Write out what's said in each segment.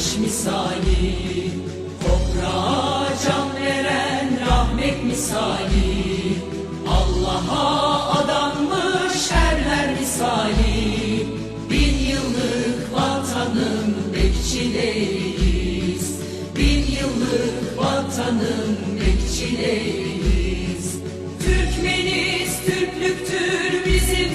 güneş misali Toprağa can veren rahmet misali Allah'a adanmış erler misali Bin yıllık vatanın bekçileriyiz Bin yıllık vatanın bekçileriyiz. Türkmeniz, Türklüktür bizim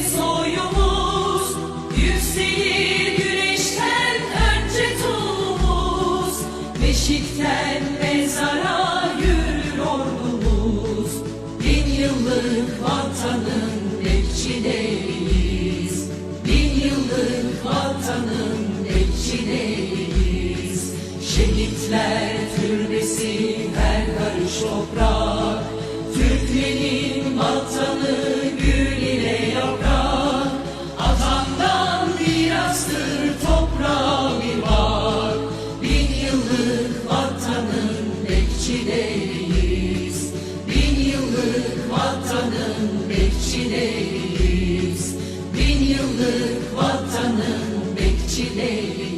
yıllık vatanın bekçileriyiz. Bin yıllık vatanın bekçileriyiz. Şehitler türbesi her karış toprak. Türklerin vatanı gül ile yaprak. Atandan mirastır toprağa bir bak. Bin yıllık vatanın bekçileriyiz vatanın bekçileriyiz